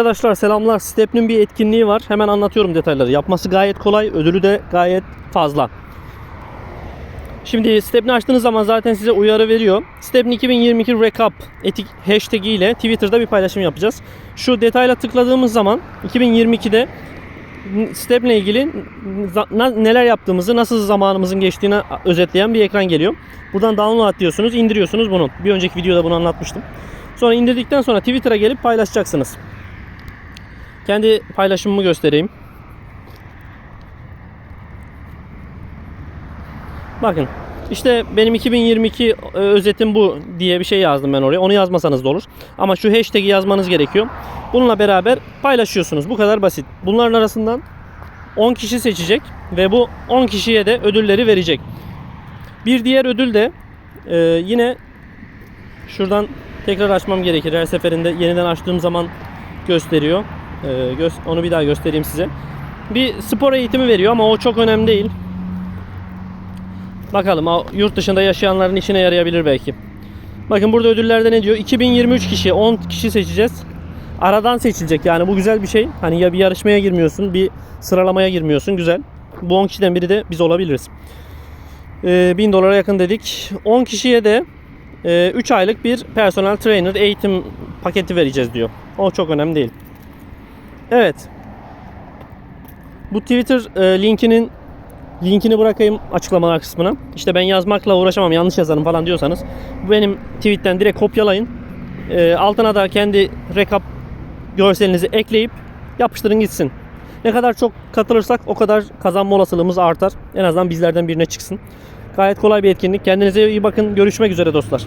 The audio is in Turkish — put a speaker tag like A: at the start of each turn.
A: Arkadaşlar selamlar. Step'nin bir etkinliği var. Hemen anlatıyorum detayları. Yapması gayet kolay. Ödülü de gayet fazla. Şimdi Step'ni açtığınız zaman zaten size uyarı veriyor. Step'in 2022 Recap etik hashtag ile Twitter'da bir paylaşım yapacağız. Şu detayla tıkladığımız zaman 2022'de Step'le ilgili za- na- neler yaptığımızı, nasıl zamanımızın geçtiğini özetleyen bir ekran geliyor. Buradan download diyorsunuz, indiriyorsunuz bunu. Bir önceki videoda bunu anlatmıştım. Sonra indirdikten sonra Twitter'a gelip paylaşacaksınız. Kendi paylaşımımı göstereyim. Bakın işte benim 2022 e, özetim bu diye bir şey yazdım ben oraya. Onu yazmasanız da olur. Ama şu hashtag'i yazmanız gerekiyor. Bununla beraber paylaşıyorsunuz. Bu kadar basit. Bunların arasından 10 kişi seçecek ve bu 10 kişiye de ödülleri verecek. Bir diğer ödül de e, yine şuradan tekrar açmam gerekir. Her seferinde yeniden açtığım zaman gösteriyor. E, gö- onu bir daha göstereyim size. Bir spor eğitimi veriyor ama o çok önemli değil. Bakalım yurt dışında yaşayanların işine yarayabilir belki. Bakın burada ödüllerde ne diyor? 2023 kişi 10 kişi seçeceğiz. Aradan seçilecek yani bu güzel bir şey. Hani ya bir yarışmaya girmiyorsun, bir sıralamaya girmiyorsun. Güzel. Bu 10 kişiden biri de biz olabiliriz. Ee, 1000 dolara yakın dedik. 10 kişiye de 3 aylık bir personal trainer eğitim paketi vereceğiz diyor. O çok önemli değil. Evet. Bu Twitter e, linkinin linkini bırakayım açıklamalar kısmına. İşte ben yazmakla uğraşamam yanlış yazarım falan diyorsanız bu benim tweetten direkt kopyalayın. E, altına da kendi rekap görselinizi ekleyip yapıştırın gitsin. Ne kadar çok katılırsak o kadar kazanma olasılığımız artar. En azından bizlerden birine çıksın. Gayet kolay bir etkinlik. Kendinize iyi bakın. Görüşmek üzere dostlar.